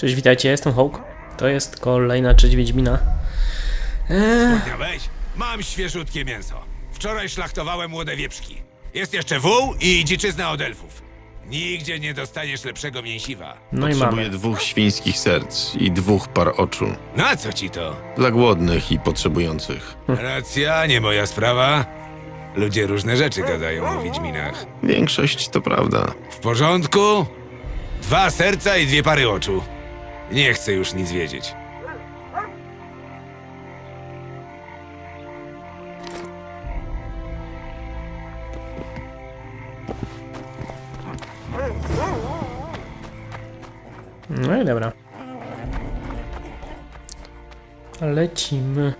Cześć, witajcie, jestem Hawk. To jest kolejna część Wiedźmina. Eee, mam świeżutkie mięso. Wczoraj szlachtowałem młode wieprzki. Jest jeszcze wół i dziczyzna od elfów. Nigdzie nie dostaniesz lepszego mięsiwa. no i Potrzebuję mamy. dwóch świńskich serc i dwóch par oczu. Na co ci to? Dla głodnych i potrzebujących. Racja, nie moja sprawa. Ludzie różne rzeczy gadają o Wiedźminach. Większość to prawda. W porządku? Dwa serca i dwie pary oczu. Nie chcę już nic wiedzieć. No i dobra. Lecimy.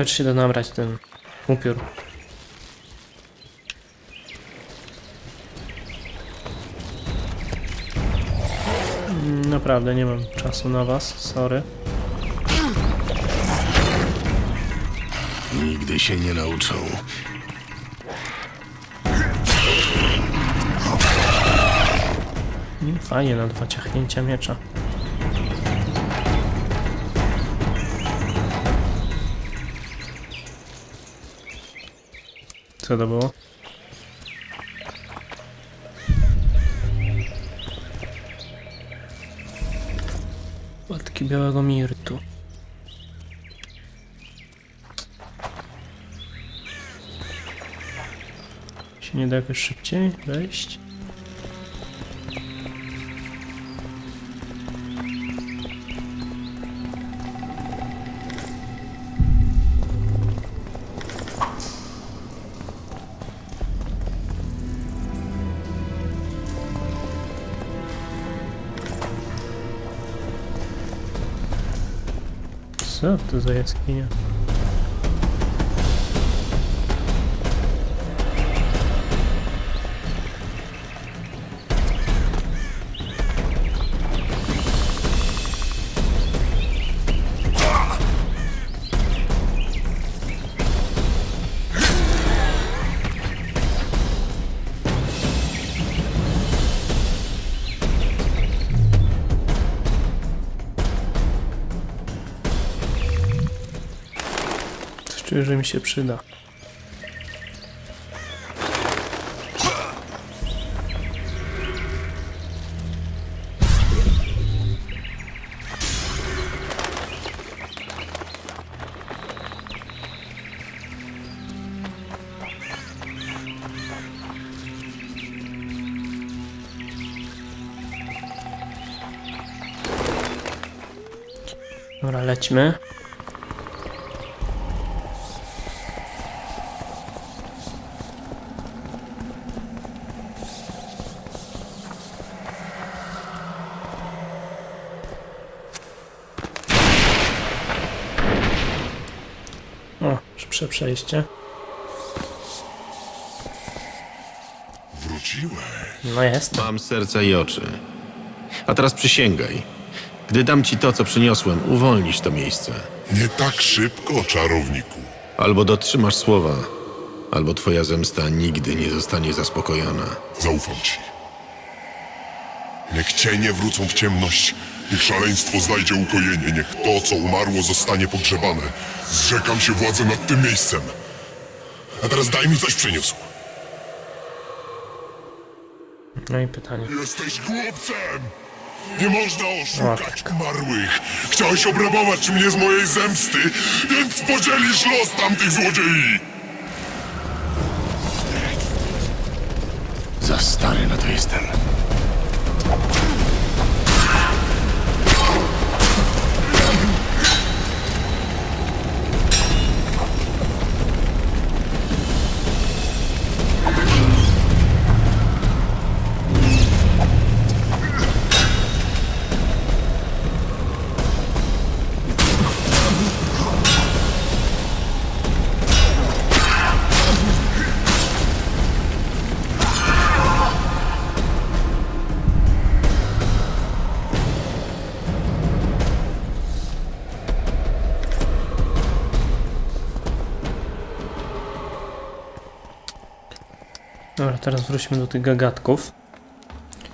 Ciekawe, czy się da nabrać ten upiór. Naprawdę nie mam czasu na was, sorry. Nigdy się nie nauczą. Mm, Fajnie na dwa ciachnięcia miecza. Co to było? Płatki białego mirtu. Się nie da jakoś szybciej wejść? Co to za jaskinia? Czuję, że mi się przyda. Dobra, lećmy. Szybsze przejście. Wróciłeś. No jest. Mam serca i oczy. A teraz przysięgaj. Gdy dam ci to, co przyniosłem, uwolnisz to miejsce. Nie tak szybko, czarowniku. Albo dotrzymasz słowa, albo twoja zemsta nigdy nie zostanie zaspokojona. Zaufam ci. Niech cienie wrócą w ciemność, niech szaleństwo znajdzie ukojenie, niech to, co umarło, zostanie pogrzebane. Zrzekam się władzy nad tym miejscem. A teraz daj mi coś przyniósł. No i pytanie. Jesteś głupcem! Nie można oszukać tak. umarłych. Chciałeś obrabować mnie z mojej zemsty, więc podzielisz los tamtych złodziei! Za stary na to jestem. Dobra, teraz wróćmy do tych gagatków.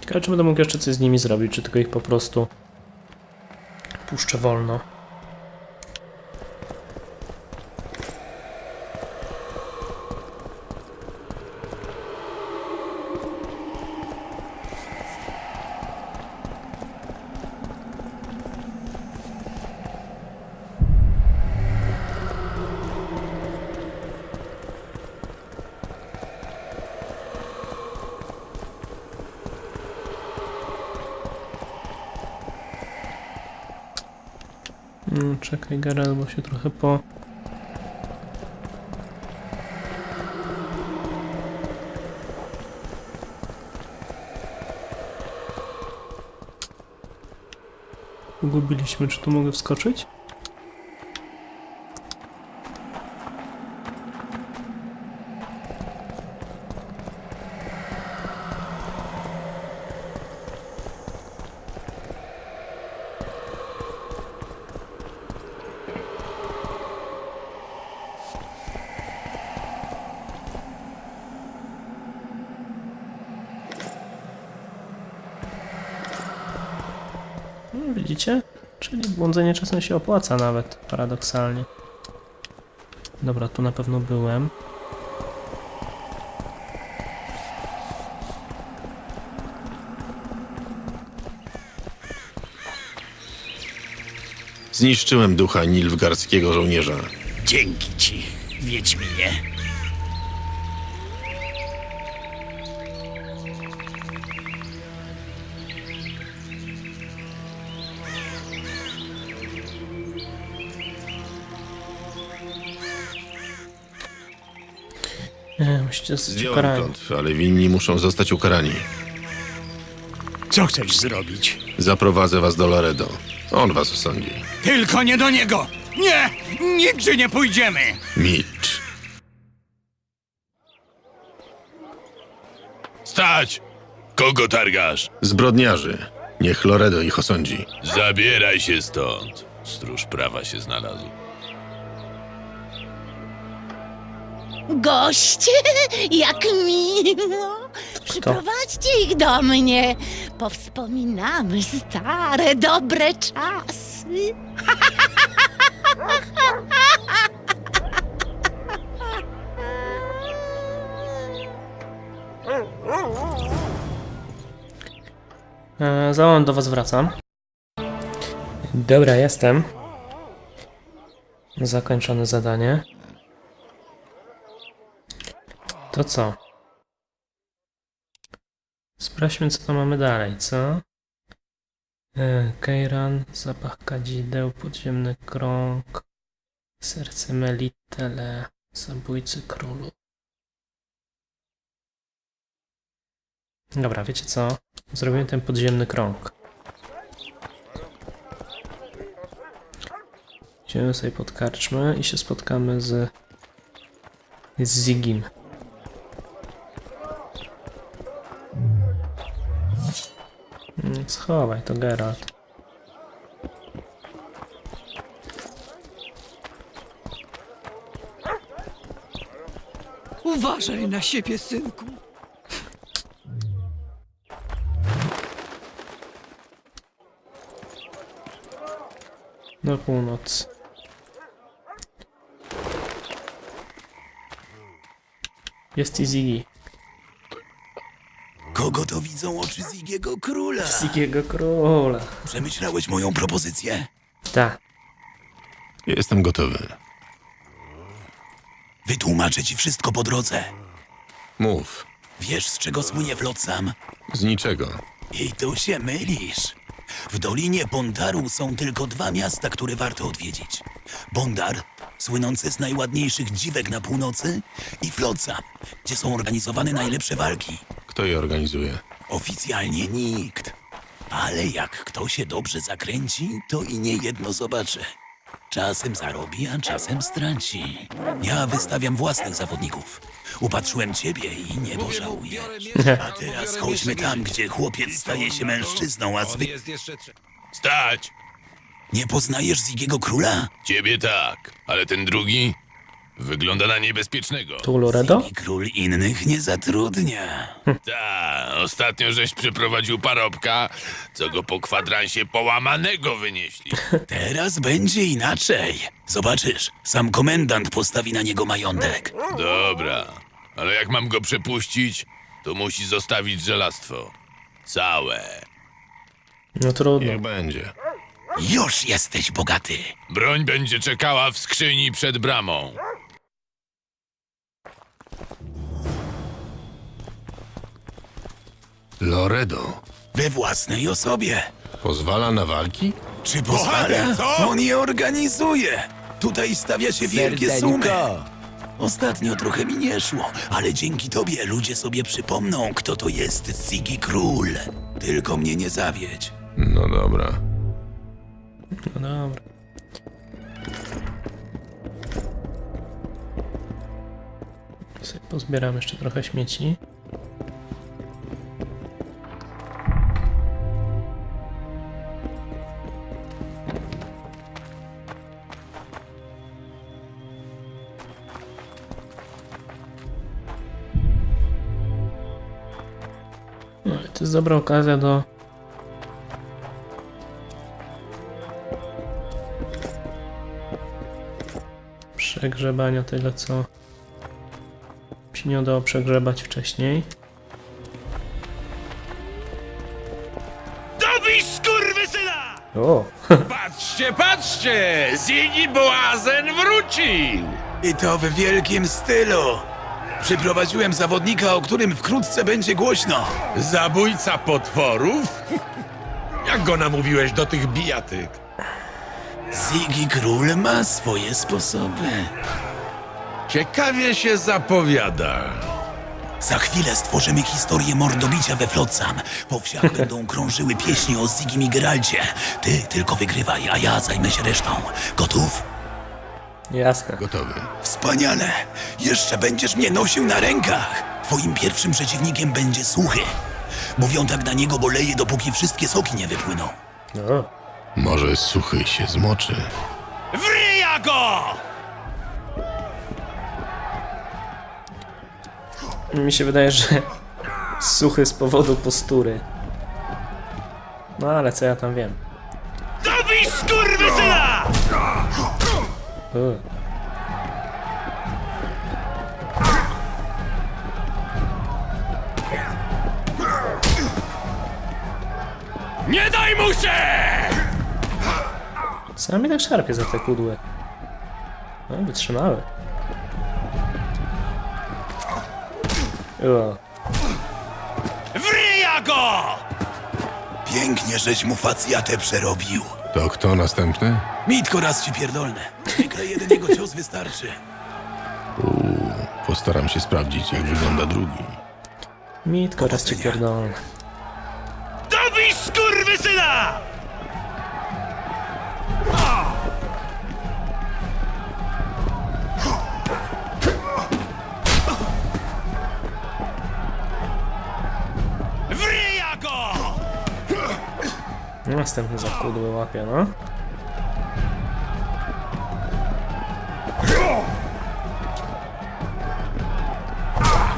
Ciekawe, czy będę mógł jeszcze coś z nimi zrobić, czy tylko ich po prostu puszczę wolno. Geralt, bo się trochę po... Ugubiliśmy, czy tu mogę wskoczyć? No, widzicie? Czyli błądzenie czasem się opłaca nawet, paradoksalnie. Dobra, tu na pewno byłem. Zniszczyłem ducha nilfgardzkiego żołnierza. Dzięki ci, Wiedźminie. Musicie zostać Zdjąłem ukarani. klątwę, ale winni muszą zostać ukarani. Co chcesz zrobić? Zaprowadzę was do Loredo. On was osądzi. Tylko nie do niego! Nie! Nigdzie nie pójdziemy! Milcz. Stać! Kogo targasz? Zbrodniarzy. Niech Loredo ich osądzi. Zabieraj się stąd. Stróż prawa się znalazł. Goście, jak miło! Przyprowadźcie ich do mnie. Powspominamy stare, dobre czasy. E, za moment do was wracam. Dobra, jestem. Zakończone zadanie. To co? Sprawdźmy, co tam mamy dalej, co? E, Kejran, zapach kadzideł, podziemny krąg, serce Melitele, zabójcy królu. Dobra, wiecie co? Zrobimy ten podziemny krąg. Idziemy sobie pod karczmę i się spotkamy z... z Zigim. Schowaj to, Geralt. Uważaj na siebie, synku. Na północ. Jest i Ziggy. Kogo to widzą oczy Zigiego Króla? Zigiego króla. Przemyślałeś moją propozycję? Tak. Jestem gotowy. Wytłumaczę ci wszystko po drodze. Mów. Wiesz, z czego słynie Flotsam? Z niczego. I tu się mylisz. W Dolinie Bondaru są tylko dwa miasta, które warto odwiedzić. Bondar, słynący z najładniejszych dziwek na północy, i Flotsam, gdzie są organizowane najlepsze walki. Kto je organizuje? Oficjalnie nikt. Ale jak kto się dobrze zakręci, to i nie jedno zobaczy. Czasem zarobi, a czasem straci. Ja wystawiam własnych zawodników. Upatrzyłem ciebie i nie pożałuję. A teraz chodźmy tam, gdzie chłopiec staje się mężczyzną, a zwy... Stać! Nie poznajesz Zigiego Króla? Ciebie tak, ale ten drugi? Wygląda na niebezpiecznego. Tu Loredo? I król innych nie zatrudnia. Ta, ostatnio żeś przyprowadził parobka, co go po kwadransie połamanego wynieśli. Teraz będzie inaczej. Zobaczysz, sam komendant postawi na niego majątek. Dobra, ale jak mam go przepuścić, to musi zostawić żelastwo. Całe. No trudno. Niech będzie. Już jesteś bogaty. Broń będzie czekała w skrzyni przed bramą. Loredo We własnej osobie. pozwala na walki? Czy pozwala? co? On je organizuje. Tutaj stawia się wielkie sumy. Ostatnio trochę mi nie szło, ale dzięki tobie ludzie sobie przypomną, kto to jest Ziggy Król. Tylko mnie nie zawiedź. No dobra. No dobra. Sobie pozbieram jeszcze trochę śmieci. No i to jest dobra okazja do przegrzebania tego, co się nie udało przegrzebać wcześniej. Dobij skurwysyna! O! Patrzcie, patrzcie! Ziggy Boazen wrócił! I to w wielkim stylu. Przyprowadziłem zawodnika, o którym wkrótce będzie głośno. Zabójca potworów? Jak go namówiłeś do tych bijatyk? Ziggy Król ma swoje sposoby. Ciekawie się zapowiada. Za chwilę stworzymy historię mordobicia we Flotsam. Po wsiach będą krążyły pieśni o Zigim i Geralcie. Ty tylko wygrywaj, a ja zajmę się resztą. Gotów? Jasne. Gotowy. Wspaniale! Jeszcze będziesz mnie nosił na rękach! Twoim pierwszym przeciwnikiem będzie Suchy. Mówią tak na niego, bo leje, dopóki wszystkie soki nie wypłyną. O. Może suchy się zmoczy. Wryja go! Mi się wydaje, że suchy z powodu postury. No ale co ja tam wiem. Dobij skurwysyna! Nie daj mu się! Co mi tak szarpie za te kudły? No, wytrzymały. O. Wryja go! Pięknie, żeś mu facjatę przerobił. To kto następny? Mitko raz ci pierdolne. Zwykle jeden jego cios wystarczy. Postaram się sprawdzić, jak wygląda drugi. Mitko, raz ci pierdolę. Dobij skurwysyna! Wryja Następny za kudły łapie, no.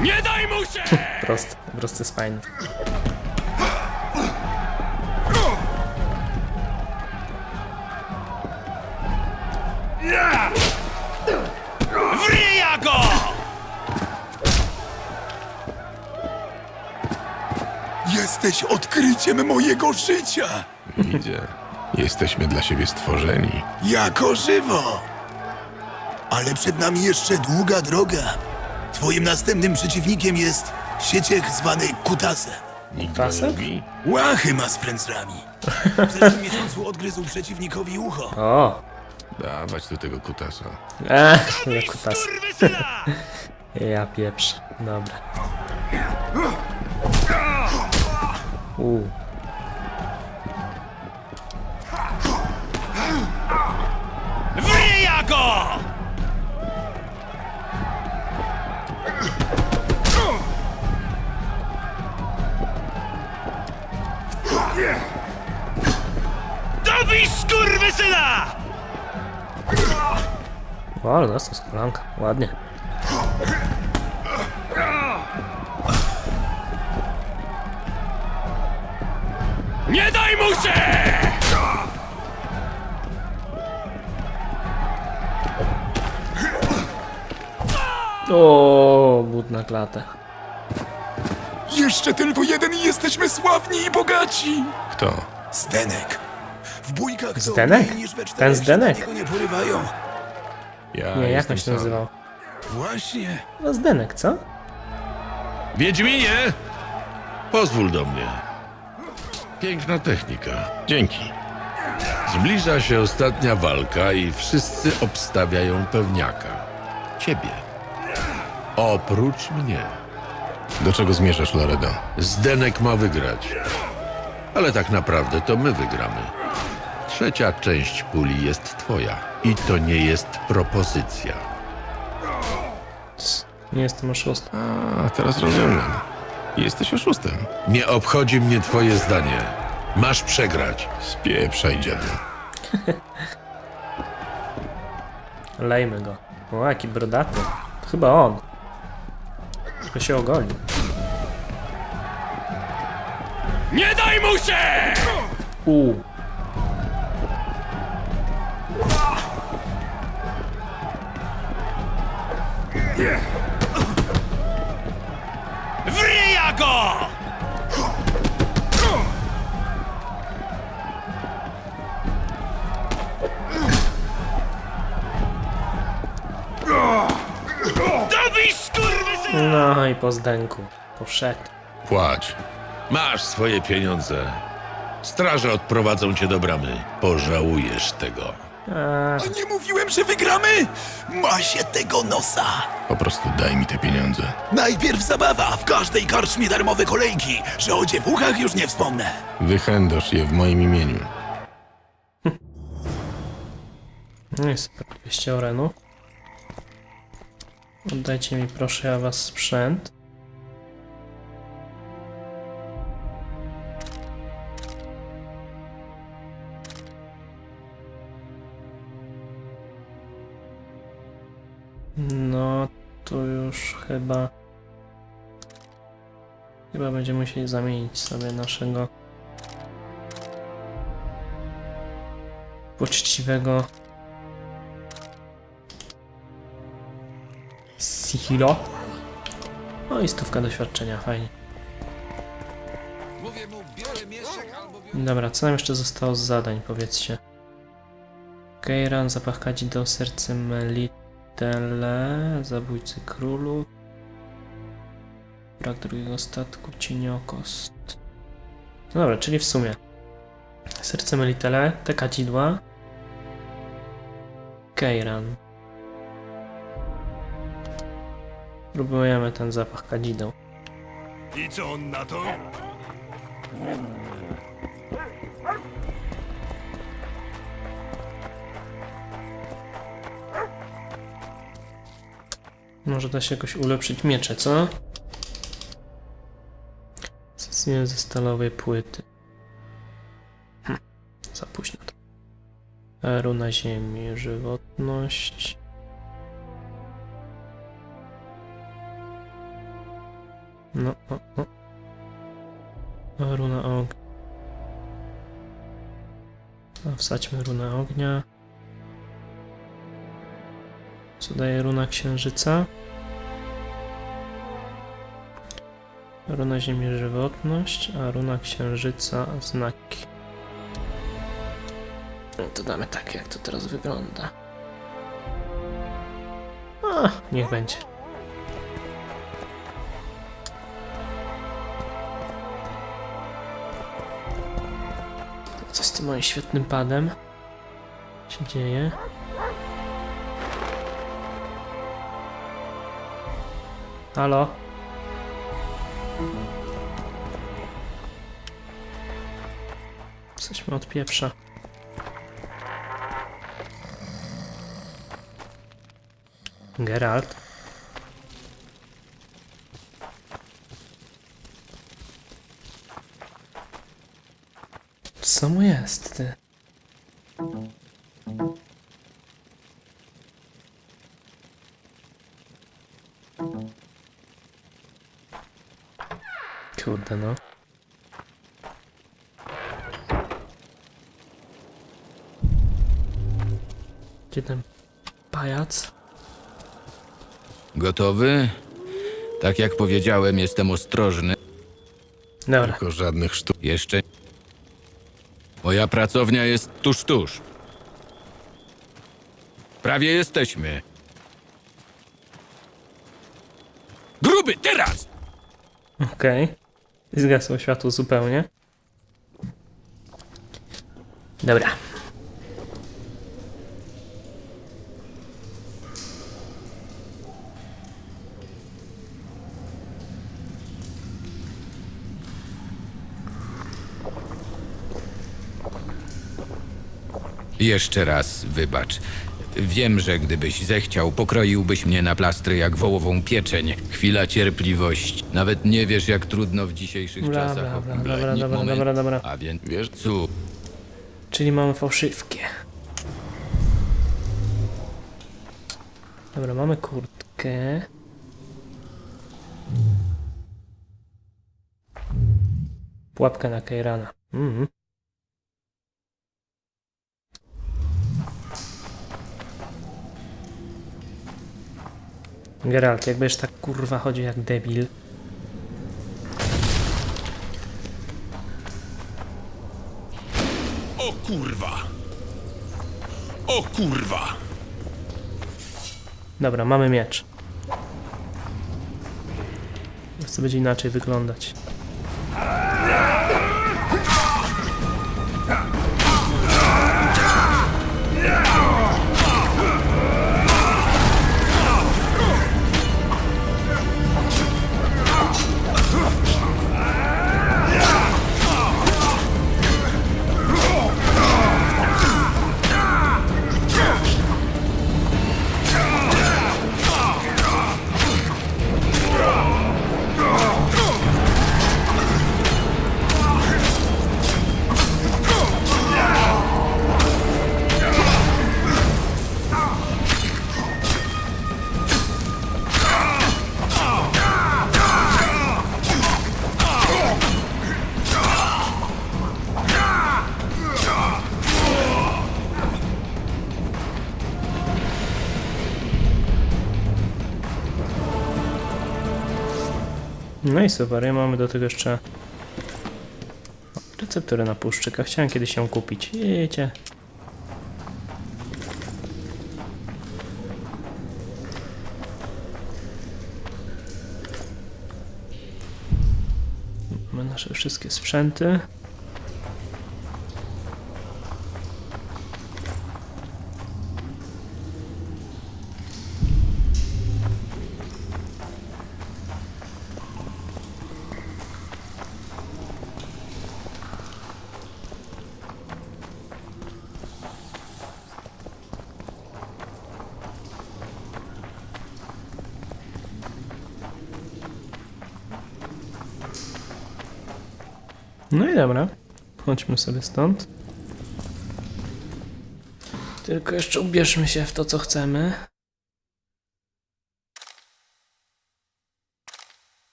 Nie daj mu się! Prosty, prosty fajny. Wryja go! Jesteś odkryciem mojego życia. Widzę. Jesteśmy dla siebie stworzeni. Jako żywo. Ale przed nami jeszcze długa droga. Twoim następnym przeciwnikiem jest sieciech zwany Kutasem. Nikt Tasek? go lubi? Łachy ma z frędzlami. W zeszłym miesiącu odgryzł przeciwnikowi ucho. O! Dawać do tego kutasa. Eee, jak kutas. Ja pieprz. Dobra. U. go! Dobij skurwysyna! O, ale dostał z kolanka. Ładnie. Nie daj mu się! O, but na klatę. Jeszcze tylko jeden i jesteśmy sławni i bogaci! Kto? Zdenek. W bójkach są Zdenek? mniej niż we Ten Zdenek? niego nie porywają. Ja Nie, jak jestem on się sam. nazywał? Właśnie. No Zdenek, co? Wiedźminie! Pozwól do mnie. Piękna technika. Dzięki. Zbliża się ostatnia walka i wszyscy obstawiają pewniaka. Ciebie. Oprócz mnie. Do czego zmierzasz, Loredo? Zdenek ma wygrać. Ale tak naprawdę to my wygramy. Trzecia część puli jest twoja. I to nie jest propozycja. Nie jestem oszustą. A, teraz rozumiem. Jesteś oszustem. Nie obchodzi mnie twoje zdanie. Masz przegrać. Spieprzaj, dziadu. Lejmy go. O, jaki brodaty. To chyba on. Tylko się ogolił. Nie daj mu się! U. Wryja go! No i po zdęku. Poszedł. Płacz. Masz swoje pieniądze. Straże odprowadzą cię do bramy. Pożałujesz tego. A, nie mówiłem, że wygramy? Ma się tego nosa. Po prostu daj mi te pieniądze. Najpierw zabawa, w każdej karczmie darmowe kolejki, że o dziewuchach już nie wspomnę. Wychędosz je w moim imieniu. no i super. 200 orenów. Oddajcie mi proszę ja was sprzęt. No, to już chyba... Chyba będziemy musieli zamienić sobie naszego poczciwego Sihiro. No i stówka doświadczenia, fajnie. Dobra, co nam jeszcze zostało z zadań, powiedzcie. Keiran, zapach kadzideł, serce Melitele, zabójcy królu. Brak drugiego statku, cieniokost. No dobra, czyli w sumie. Serce Melitele, te kadzidła. Keiran. Próbujemy ten zapach kadzideł. I co on na to? Może da się jakoś ulepszyć miecze, co? Zacznijmy ze stalowej płyty. Hm, za późno to. Runa ziemi, żywotność. No, o, o. O, Runa ognia. A wsadźmy runę ognia. Co daje runa księżyca? Runa ziemi żywotność, a runa księżyca znaki. No to damy tak, jak to teraz wygląda. A, niech będzie. Tym moim świetnym padem się dzieje? Halo? Jesteśmy od pieprza. Geralt? Co mu jest, ty? Kurde no. Gdzie ten pajac? Gotowy? Tak jak powiedziałem, jestem ostrożny. Dobra. Tylko żadnych sztuk. Jeszcze. Moja pracownia jest tuż, tuż. Prawie jesteśmy. Gruby, teraz! Okej. Zgasło światło zupełnie. Dobra. Jeszcze raz wybacz. Wiem, że gdybyś zechciał, pokroiłbyś mnie na plastry jak wołową pieczeń. Chwila cierpliwości. Nawet nie wiesz, jak trudno w dzisiejszych Bla, czasach bla, bla, oglądać dobra, dobra, moment. dobra, dobra. A więc wiesz, co? Czyli mamy fałszywkie. Dobra, mamy kurtkę. Pułapkę na Keirana. Mhm. Geralt, jak będziesz tak kurwa chodził jak debil. O kurwa! O kurwa! Dobra, mamy miecz. Co będzie inaczej wyglądać. No i super, ja mamy do tego jeszcze recepturę na puszczyka. Chciałem kiedyś ją kupić. Wiecie. Mamy nasze wszystkie sprzęty. No i dobra. Chodźmy sobie stąd. Tylko jeszcze ubierzmy się w to, co chcemy.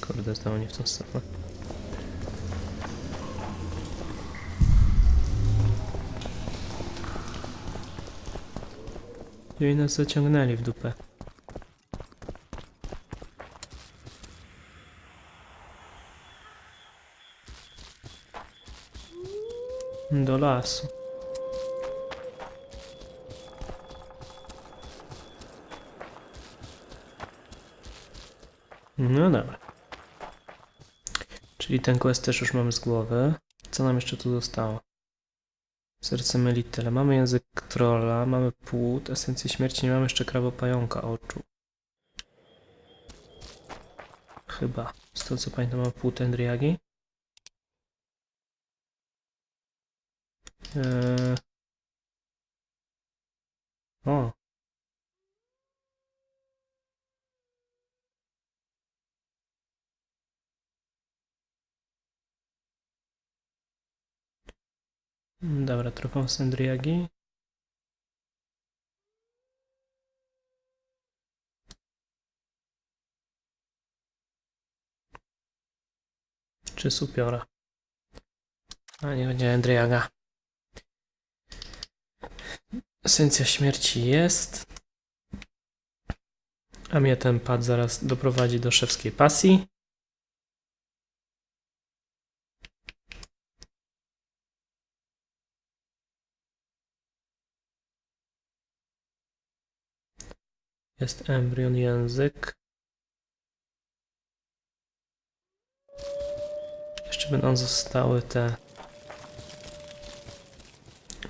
Kurde, znowu nie w tą stronę. I nas zaciągnęli w dupę. Do lasu. No dobra. Czyli ten quest też już mamy z głowy. Co nam jeszcze tu zostało? Serce Melitele. Mamy język trolla, mamy płód, esencję śmierci, nie mamy jeszcze krawopająka oczu. Chyba. Z tego co pamiętam mamy płód Endriagi. Eee... O. Dobra, trofą Sendriagi. Czy supiora? A nie będzie Endriaga. Esencja śmierci jest. A mnie ten pad zaraz doprowadzi do szewskiej pasji. Jest embrion język. Jeszcze będą zostały te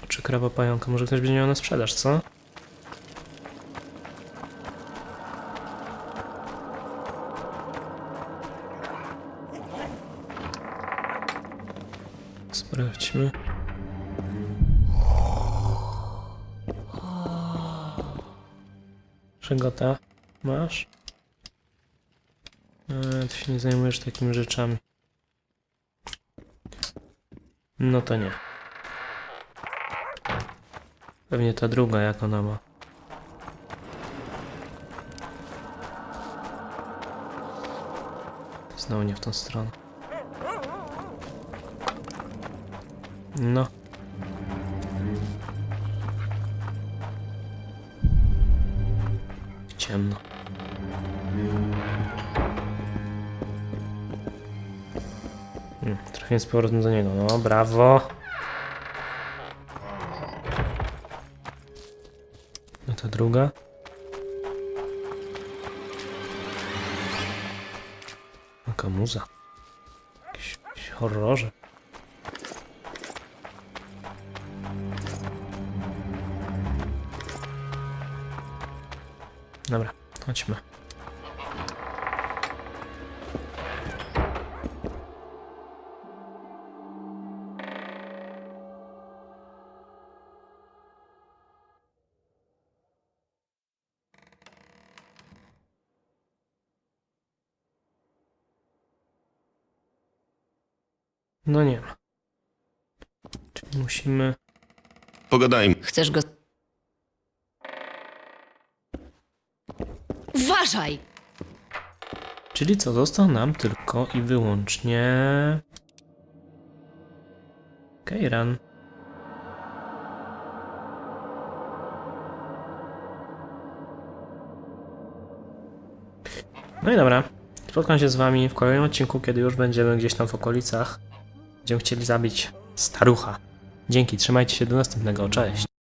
oczy krawa pająka. Może ktoś będzie miał na sprzedaż, co? Sprawdźmy. Przegota masz? Eee, ty się nie zajmujesz takimi rzeczami. No to nie. Pewnie ta druga, jak ona ma. Znowu nie w tą stronę. No. Ciemno. Hmm, trafiłem z powrotem do niego. No, brawo. No to druga. Jaka muza. Horrorze. Chodźmy. No nie ma. Czyli musimy... Pogadajmy. Chcesz go... Uważaj! Czyli co, został nam tylko i wyłącznie... Kejran. No i dobra. Spotkam się z wami w kolejnym odcinku, kiedy już będziemy gdzieś tam w okolicach. Będziemy chcieli zabić starucha. Dzięki, trzymajcie się do następnego, cześć.